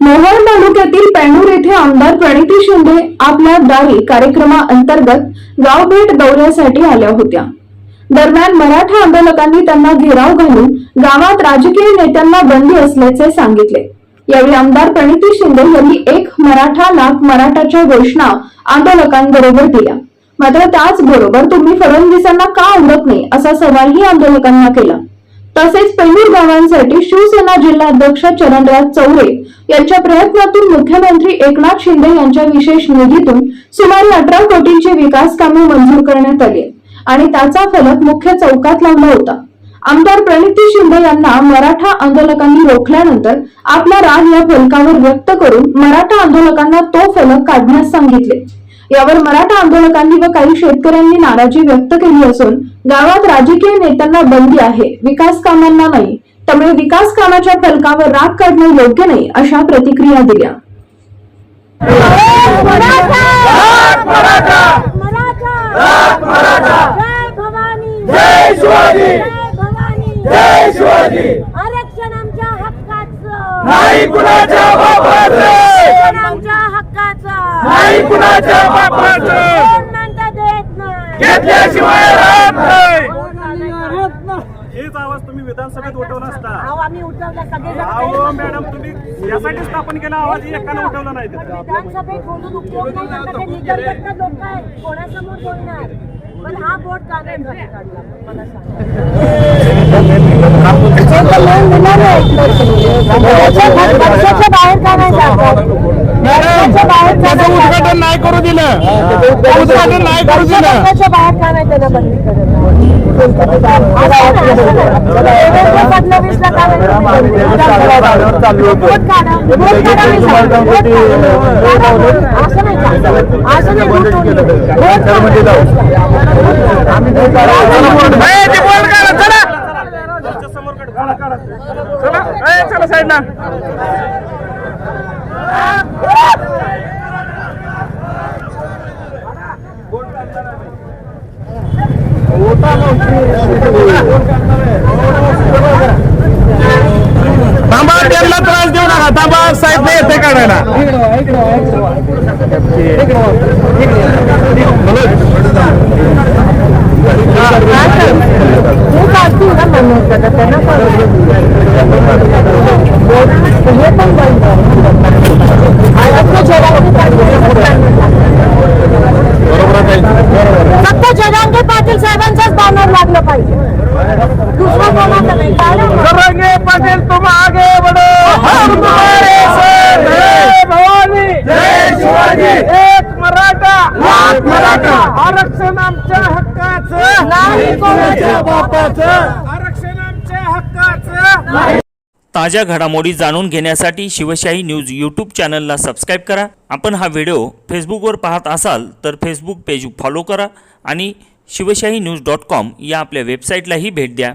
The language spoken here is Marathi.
मोहोळ तालुक्यातील पेणूर येथे आमदार प्रणिती शिंदे आपल्या दारी कार्यक्रमाअंतर्गत गाव भेट दौऱ्यासाठी आल्या होत्या. दरम्यान मराठा आंदोलकांनी त्यांना घेराव घालून गावात राजकीय नेत्यांना बंदी असल्याचे सांगितले. यावेळी आमदार प्रणिती शिंदे यांनी एक मराठा लाख मराठाच्या घोषणा आंदोलकांबरोबर दिल्या. मात्र त्याचबरोबर तुम्ही फडणवीसांना का आवडत नाही असा सवालही आंदोलकांना केला. तसेच पैलूर गावांसाठी शिवसेना जिल्हाध्यक्ष चरणराज चौरे यांच्या प्रयत्नातून मुख्यमंत्री एकनाथ शिंदे यांच्या विशेष निधीतून सुमारे अठरा कोटींची विकास कामे मंजूर करण्यात आली आणि त्याचा फलक मुख्य चौकात लावला होता. आमदार प्रणिती शिंदे यांना मराठा आंदोलकांनी रोखल्यानंतर आपला राग या फलकावर व्यक्त करून मराठा आंदोलकांना तो फलक काढण्यास सांगितले. यावर मराठा आंदोलकांनी व काही शेतकऱ्यांनी नाराजी व्यक्त केली असून गावात राजकीय नेत्यांना बंदी आहे विकास कामांना नाही. त्यामुळे विकास कामाच्या फलकावर राग काढणे योग्य नाही अशा प्रतिक्रिया दिल्या. जय भवानी! जय शिवाजी! जय भवानी! जय शिवाजी! आरक्षण आमच्या हक्काचं! नाही कुणाच्या बापाचं आरक्षण आमच्या हक्काचं नाही कुणाच्या बापाचं घेतल्याशिवाय राहत नाही. हेच आवाज तुम्ही विधानसभेत उठवला असता. आम्ही उठवला सगळे मॅडम तुम्ही यासाठी स्थापन केला आवाज एकानं उठवला नाही तिथं. विधानसभेत बोलून उपयोग नाही आता ते निकलकट्टा लोक आहेत. कोणासमोर बोलणार? पण हा काढला मला सांगा पक्षाच्या बाहेर का नाही जातात पक्षाच्या बाहेर का नाही जातात? उद्घाटन नाही करू दिलं उद्घाटन नाही करू दिलं पक्षाच्या बाहेर का नाही त्याला बंदी करत असं नाही, असं नाही. देवेंद्र फडणवीसला का नाही तुम्ही बंदी करत? वोट काढा वोट काढा मी सांगतो. वोट काढा. काढा वोट. असं नाही चालत. असं नाही वोट कोणी. वोट काढा. ए, ते बोल काढा, चला तुमच्यासमोर काढ, काढा, काढा. चला ए, चला साईडला थांबा त्यांना त्रास देऊ नका. थांबा साहेब येते काढायला. ना म्हणून त्यांना पण हे. पण आरक्षण आमच्या हक्काचं. नाही कोणाच्या बापाचं. आरक्षण आमच्या हक्काचं. ताज्या घडामोडी जाणून घेण्यासाठी शिवशाही न्यूज यूट्यूब चॅनलला सबस्क्राईब करा. आपण हा व्हिडिओ फेसबुकवर पाहत असाल तर फेसबुक पेज फॉलो करा आणि शिवशाही न्यूज डॉट कॉम या आपल्या वेबसाईटलाही भेट द्या.